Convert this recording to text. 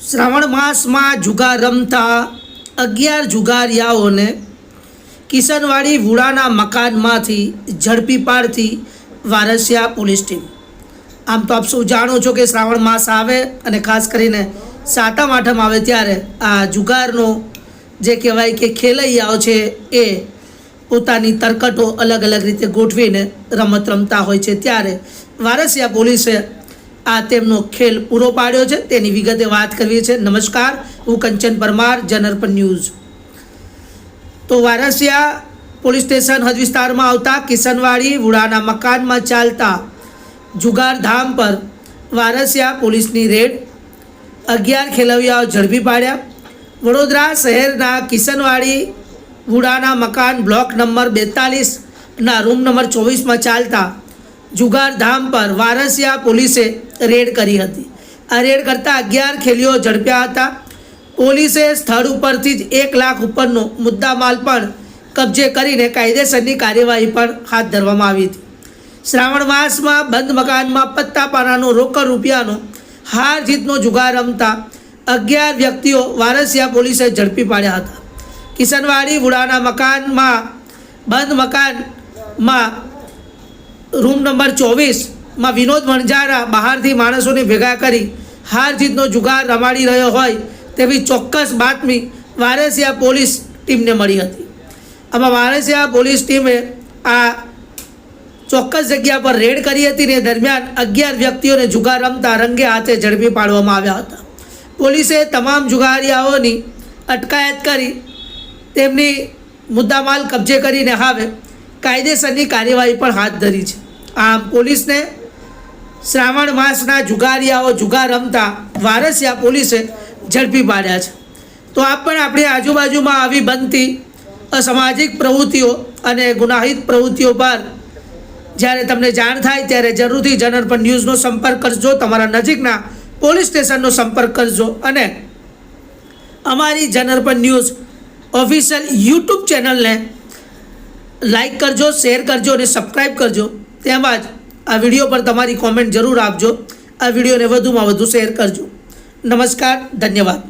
શ્રાવણ માસમાં જુગાર રમતા અગિયાર જુગારિયાઓને કિશનવાડી વુડાના મકાનમાંથી ઝડપી પાડતી વારસિયા પોલીસ ટીમ. આમ તો આપ સૌ જાણો છો કે શ્રાવણ માસ આવે અને ખાસ કરીને સાતમ, આઠમ આવે ત્યારે આ જુગારનો જે કહેવાય કે ખેલૈયાઓ છે એ પોતાની તરકટો અલગ અલગ રીતે ગોઠવીને રમત રમતા હોય છે. ત્યારે વારસિયા પોલીસે આ તેમનો ખેલ પૂરો પાડ્યો છે. તેની વિગતે વાત કરવી છે નમસ્કાર, હું કંચન પરમાર જનરપન ન્યૂઝ. તો વારસિયા પોલીસ સ્ટેશન હદ વિસ્તારમાં આવતા કિશનવાડી વુડાના મકાનમાં ચાલતા જુગાર ધામ પર વારસિયા પોલીસની રેડ અગિયાર ખેલૈયાઓ ઝડપી પાડ્યા. વડોદરા શહેરના કિશનવાડી વુડાના મકાન બ્લોક નંબર બેતાલીસના રૂમ નંબર ચોવીસમાં ચાલતા જુગાર ધામ પર વારસિયા પોલીસે રેડ કરી હતી. આ રેડ કરતાં અગિયાર ખેલીઓ ઝડપ્યા હતા. પોલીસે સ્થળ ઉપરથી જ એક લાખ ઉપરનો મુદ્દામાલ પણ કબજે કરીને કાયદેસરની કાર્યવાહી પણ હાથ ધરવામાં આવી હતી. શ્રાવણ માસમાં બંધ મકાનમાં પત્તા પાનાનો રોકડ રૂપિયાનો હાર જીતનો જુગાર રમતા અગિયાર વ્યક્તિઓ વારસિયા પોલીસે ઝડપી પાડ્યા હતા. કિશનવાડી વુડાના મકાનમાં, બંધ મકાનમાં રૂમ નંબર ચોવીસમાં વિનોદ વણજારા બહારથી માણસોને ભેગા કરી હાર જીતનો જુગાર રમાડી રહ્યો હોય તેવી ચોક્કસ બાતમી વારેસિયા પોલીસ ટીમને મળી હતી. આમાં વારેસિયા પોલીસ ટીમે આ ચોક્કસ જગ્યા પર રેડ કરી હતી ને દરમિયાન અગિયાર વ્યક્તિઓને જુગાર રમતા રંગે હાથે ઝડપી પાડવામાં આવ્યા હતા. પોલીસે તમામ જુગારિયાઓની અટકાયત કરી તેમની મુદ્દામાલ કબજે કરીને હવે કાયદેસરની કાર્યવાહી પણ હાથ ધરી છે. આમ પોલીસને શ્રાવણ માસના જુગારિયાઓ જુગાર રમતા વારસિયા પોલીસે ઝડપી પાડ્યા છે. તો આપ પણ આપણી આજુબાજુમાં આવી બનતી અસામાજિક પ્રવૃત્તિઓ અને ગુનાહિત પ્રવૃત્તિઓ પર જ્યારે તમને જાણ થાય ત્યારે જરૂરથી જનર પર ન્યૂઝનો સંપર્ક કરજો, તમારા નજીકના પોલીસ સ્ટેશનનો સંપર્ક કરજો અને અમારી જનરપણ ન્યૂઝ ઓફિશિયલ યુટ્યુબ ચેનલને લાઈક કરજો શેર કરજો અને સબસ્ક્રાઈબ કરજો. તેમજ આ વીડિયો પર તમારી કોમેન્ટ જરૂર આપજો. આ વિડીયોને વધુમાં વધુ શેર કરજો. નમસ્કાર, ધન્યવાદ.